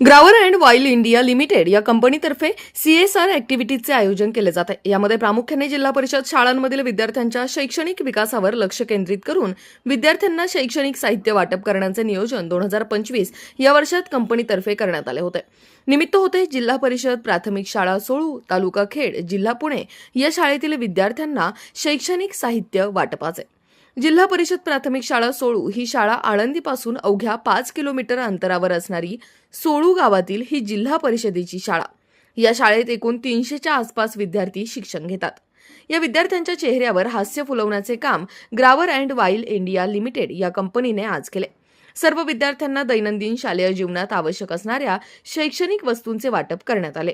Grauer and Weil India Limited या कंपनीतर्फे CSR ऍक्टिव्हिटीजचे आयोजन केले जात आहे. यामध्ये प्रामुख्याने जिल्हा परिषद शाळांमधील विद्यार्थ्यांच्या शैक्षणिक विकासावर लक्ष केंद्रित करून विद्यार्थ्यांना शैक्षणिक साहित्य वाटप करण्याचे नियोजन दोन हजार पंचवीस या वर्षात कंपनीतर्फे करण्यात आले होते. निमित्त होते जिल्हा परिषद प्राथमिक शाळा सोळू तालुका खेड जिल्हा पुणे या शाळेतील विद्यार्थ्यांना शैक्षणिक साहित्य वाटपाचे. जिल्हा परिषद प्राथमिक शाळा सोळू ही शाळा आळंदीपासून अवघ्या पाच किलोमीटर अंतरावर असणारी सोळू गावातील ही जिल्हा परिषदेची शाळा. या शाळेत एकूण तीनशेच्या आसपास विद्यार्थी शिक्षण घेतात. या विद्यार्थ्यांच्या चेहऱ्यावर हास्य फुलवण्याचे काम Grauer and Weil India Limited या कंपनीने आज केले. सर्व विद्यार्थ्यांना दैनंदिन शालेय जीवनात आवश्यक असणाऱ्या शैक्षणिक वस्तूंचे वाटप करण्यात आले.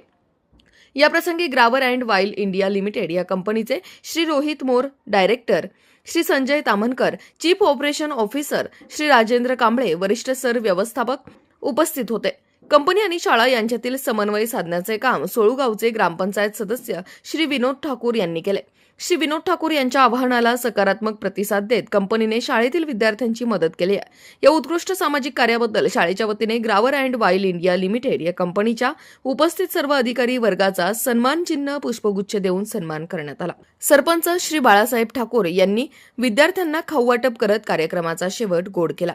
याप्रसंगी Grauer and Weil India Limited या कंपनीचे Shri Rohit More director Shri Sanjay Tamankar chief operation officer Shri Rajendra Kamble वरिष्ठ सर व्यवस्थापक उपस्थित होते. कंपनी आणि शाळा यांच्यातील समन्वय साधण्याचे काम सोळूगावचे ग्रामपंचायत सदस्य श्री विनोद ठाकूर यांनी केले. श्री विनोद ठाकूर यांच्या आवाहनाला सकारात्मक प्रतिसाद देत कंपनीने शाळेतील विद्यार्थ्यांची मदत केली आहे. या उत्कृष्ट सामाजिक कार्याबद्दल शाळेच्या वतीने Grauer and Weil India Limited या कंपनीच्या उपस्थित सर्व अधिकारी वर्गाचा सन्मान चिन्ह पुष्पगुच्छ देऊन सन्मान करण्यात आला. सरपंच श्री बाळासाहेब ठाकूर यांनी विद्यार्थ्यांना खाऊ वाटप करत कार्यक्रमाचा शेवट गोड केला.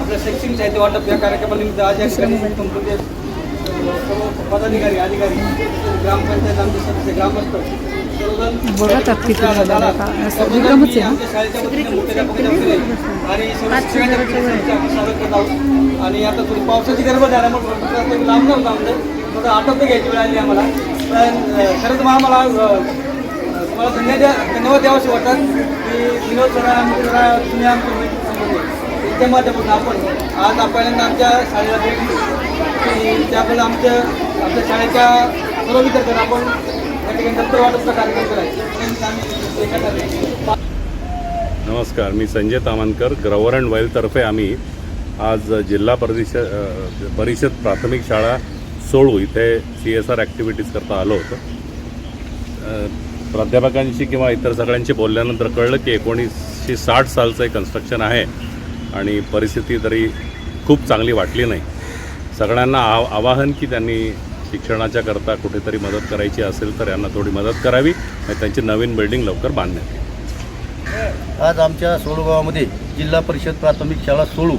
आपल्या शैक्षणिक साहित्य वाटप या कार्यक्रमानिमित्त आज या ठिकाणी पदाधिकारी अधिकारी ग्रामपंचायत आमचे सदस्य ग्रामस्थ बघत आहात किती झालं? असं आहे ना? आणि स्वागत करत आहोत. आणि आता थोडी पावसाची गरज झाल्यामुळे लांब नव्हतं आमचं. थोडं आटोपते घ्यायची वेळ आली आम्हाला. पण खरं तर मग आम्हाला मला धन्यवाद धन्यवाद द्यावासे वाटतात की विनोद सरा आमचे जरा तुम्ही आमच्या त्या माध्यमातून आपण आज आपण पहिल्यांदा आमच्या शाळेला भेट दिली. त्याबद्दल आमच्या आमच्या शाळेच्या सर्व विद्यार्थ्यांना आपण त्या ठिकाणी दप्तर वाटपचा कार्यक्रम करायचा नमस्कार मी संजय तामानकर ग्रवरण अँड आम्ही आज जिल्हा परिषद परिषद प्राथमिक शाळा सोळू इथे सी एस आर ॲक्टिव्हिटीज करता आलो होतो. प्राध्यापकांशी किंवा इतर सगळ्यांशी बोलल्यानंतर कळलं की एकोणीसशे साठ सालचं एक कन्स्ट्रक्शन आहे. आणि परिस्थिती तरी खूप चांगली वाटली नाही. सगळ्यांना आव आवाहन की त्यांनी शिक्षणाच्या करता कुठेतरी मदत करायची असेल तर यांना थोडी मदत करावी आणि त्यांची नवीन बिल्डिंग लवकर बांधण्यात आज आमच्या सोडूगावामध्ये जिल्हा परिषद प्राथमिक शाळा सोळू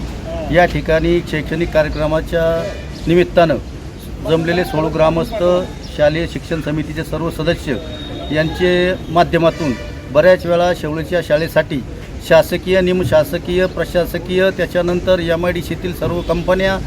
या ठिकाणी शैक्षणिक कार्यक्रमाच्या निमित्तानं जमलेले सोळू ग्रामस्थ शालेय शिक्षण समितीचे सर्व सदस्य यांचे माध्यमातून बऱ्याच वेळा शेवळीच्या शाळेसाठी शासकीय निमशासकीय प्रशासकीय त्याच्यानंतर एम आय डी सीतील सर्व कंपन्या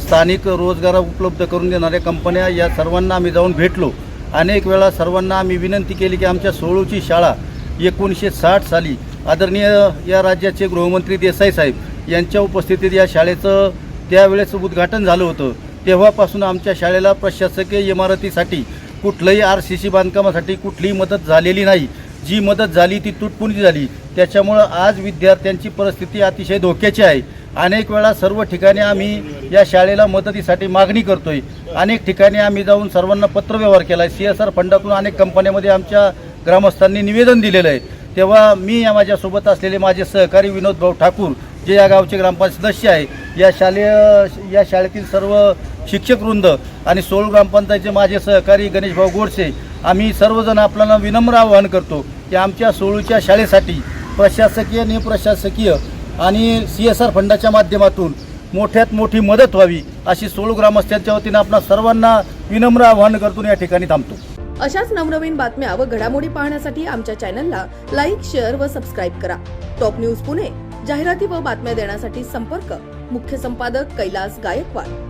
स्थानिक रोजगार उपलब्ध करून देणाऱ्या कंपन्या या सर्वांना आम्ही जाऊन भेटलो. अनेक वेळा सर्वांना आम्ही विनंती केली की आमच्या सोळूची शाळा एकोणीसशे साठ साली आदरणीय या राज्याचे गृहमंत्री देसाई साहेब यांच्या उपस्थितीत या शाळेचं त्यावेळेस उद्घाटन झालं होतं. तेव्हापासून आमच्या शाळेला प्रशासकीय इमारतीसाठी कुठलंही आर सी सी बांधकामासाठी कुठलीही मदत झालेली नाही. जी मदत झाली ती तुटपुंजी झाली. त्याच्यामुळं आज विद्यार्थ्यांची परिस्थिती अतिशय धोक्याची आहे. अनेक वेळा सर्व ठिकाणी आम्ही या शाळेला मदतीसाठी मागणी करतोय. अनेक ठिकाणी आम्ही जाऊन सर्वांना पत्रव्यवहार केला आहे सी एस आर फंडातून अनेक कंपन्यामध्ये आमच्या ग्रामस्थांनी निवेदन दिलेलं आहे. तेव्हा मी या माझ्यासोबत असलेले माझे सहकारी विनोद भाऊ ठाकूर जे या गावचे ग्रामपंचायत सदस्य आहे या शालेय या शाळेतील सर्व शिक्षक वृंद आणि सोळ ग्रामपंचायतचे माझे सहकारी गणेश भाऊ गोडसे आम्ही सर्वजण आपल्याला विनम्र आवाहन करतो की आमच्या सोळूच्या शाळेसाठी प्रशासकीय निप्रशासकीय आणि सी एस आर फंडाच्या माध्यमातून मोठ्यात मोठी मदत व्हावी अशी सोळू ग्रामस्थांच्या वतीनं आपण सर्वांना विनम्र आवाहन करतो या ठिकाणी थांबतो. अशाच नवनवीन बातम्या व घडामोडी पाहण्यासाठी आमच्या चॅनलला लाईक शेअर व सबस्क्राईब करा. टॉप न्यूज पुणे जाहिराती व बातम्या देण्यासाठी संपर्क. मुख्य संपादक कैलास गायकवाड.